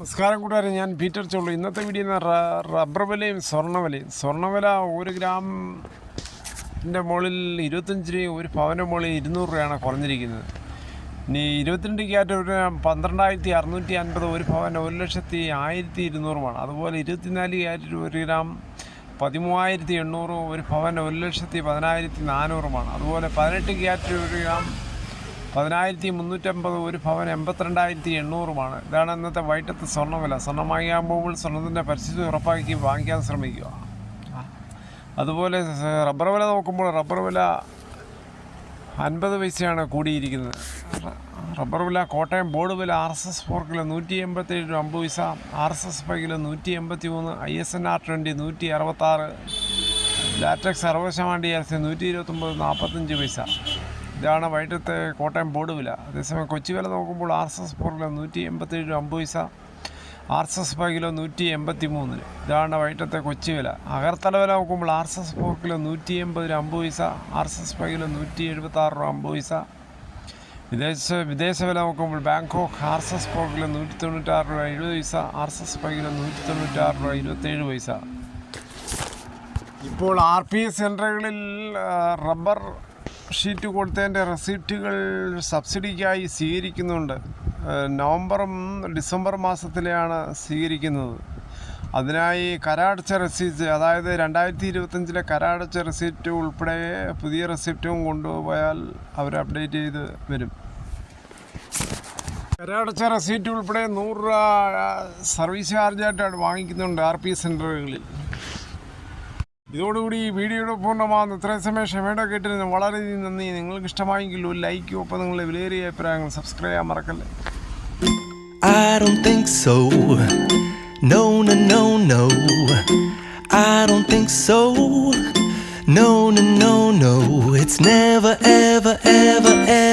നമസ്കാരം കൂട്ടുകാരെ ഞാൻ പീറ്റർ ചോളു. ഇന്നത്തെ വീഡിയോ എന്ന് റബ്ബർ വിലയും സ്വർണവിലയും സ്വർണവില ഒരു ഗ്രാമിന്റെ മുകളിൽ ഇരുപത്തഞ്ച് രൂപ ഒരു പവന്റെ മുകളിൽ ഇരുന്നൂറ് രൂപയാണ് കുറഞ്ഞിരിക്കുന്നത്. ഇനി ഇരുപത്തിരണ്ട് ക്യാറ്റ് ഒരു പന്ത്രണ്ടായിരത്തി അറുന്നൂറ്റി അൻപത് ഒരു പവന്റെ ഒരു ലക്ഷത്തി ആയിരത്തി ഇരുന്നൂറുമാണ്. അതുപോലെ ഇരുപത്തിനാല് ക്യാറ്റ് ഒരു ഗ്രാം പതിമൂവായിരത്തി എണ്ണൂറും ഒരു പവന്റെ ഒരു ലക്ഷത്തി പതിനായിരത്തി നാനൂറുമാണ്. അതുപോലെ പതിനെട്ട് ക്യാറ്റ് ഒരു ഗ്രാം പതിനായിരത്തി മുന്നൂറ്റമ്പത് ഒരു ഭവൻ എൺപത്തിരണ്ടായിരത്തി എണ്ണൂറുമാണ് ഇതാണ് ഇന്നത്തെ വൈകിട്ടത്തെ സ്വർണവില. സ്വർണം വാങ്ങിക്കാൻ പോകുമ്പോൾ സ്വർണത്തിന്റെ പരിസ്ഥിതി ഉറപ്പാക്കി വാങ്ങിക്കാൻ ശ്രമിക്കുക. അതുപോലെ റബ്ബർ വില നോക്കുമ്പോൾ റബ്ബർ വില അൻപത് പൈസയാണ് കൂടിയിരിക്കുന്നത്. റബ്ബർ വില കോട്ടയം ബോർഡ് വില R S S four kilo നൂറ്റി എൺപത്തേഴ് രൂപ അമ്പത് പൈസ R S S five kilo നൂറ്റി എൺപത്തി മൂന്ന് I S N R twenty നൂറ്റി അറുപത്താറ് ലാറ്റക്സ് അറുപത് ഡി എൽ സി നൂറ്റി ഇരുപത്തൊമ്പത് നാൽപ്പത്തഞ്ച് പൈസ. ഇതാണ് വൈകിട്ടത്തെ കോട്ടയം ബോർഡ് വില. അതേസമയം കൊച്ചി വില നോക്കുമ്പോൾ ആർ എസ് എസ് ഫോർ നൂറ്റി എൺപത്തേഴ് അമ്പത് പൈസ R S S five kilo നൂറ്റി എൺപത്തി മൂന്ന് ഇതാണ് വൈകിട്ടത്തെ കൊച്ചി വില. അകർത്തല വില നോക്കുമ്പോൾ R S S four kilo നൂറ്റി എൺപത് അമ്പത് പൈസ R S S five kilo നൂറ്റി എഴുപത്താറ് രൂപ അമ്പത് പൈസ. വിദേശ വിദേശ വില നോക്കുമ്പോൾ Bangkok R S S four kilo നൂറ്റി തൊണ്ണൂറ്റാറ് രൂപ എഴുപത് പൈസ R S S five kilo നൂറ്റി തൊണ്ണൂറ്റാറ് രൂപ ഇരുപത്തേഴ് പൈസ. ഇപ്പോൾ ആർ പി എസ് സെന്ററുകളിൽ റബ്ബർ ഷീറ്റ് കൊടുത്തതിന്റെ റെസിപ്റ്റുകൾ സബ്സിഡിക്കായി സ്വീകരിക്കുന്നുണ്ട്. നവംബറും ഡിസംബർ മാസത്തിലെയാണ് സ്വീകരിക്കുന്നത്. അതിനായി കരാടച്ച റെസീപ്റ്റ് അതായത് രണ്ടായിരത്തി ഇരുപത്തഞ്ചിലെ കരാടച്ച റെസിപ്റ്റ് ഉൾപ്പെടെ പുതിയ റെസിപ്റ്റും കൊണ്ടുപോയാൽ അവർ അപ്ഡേറ്റ് ചെയ്ത് വരും. കരാടച്ച റെസീപ്റ്റ് ഉൾപ്പെടെ നൂറ് രൂപ സർവീസ് ചാർജായിട്ടാണ് വാങ്ങിക്കുന്നുണ്ട് ആർ പി സെന്ററുകളിൽ. ഇതോടുകൂടി ഈ വീഡിയോയുടെ പൂർണമാകുന്ന ഇത്രയും സമയം ക്ഷമയുടെ കേട്ടിരുന്നു വളരെയധികം നന്ദി നിങ്ങൾക്ക് ഇഷ്ടമായെങ്കിൽ ഒരു ലൈക്കും ഒപ്പം നിങ്ങളുടെ വിലയേറിയ അഭിപ്രായങ്ങൾ സബ്സ്ക്രൈബ് ചെയ്യാൻ മറക്കല്ലേ. No, no, no, no. It's never, ever, ever, ever, ever,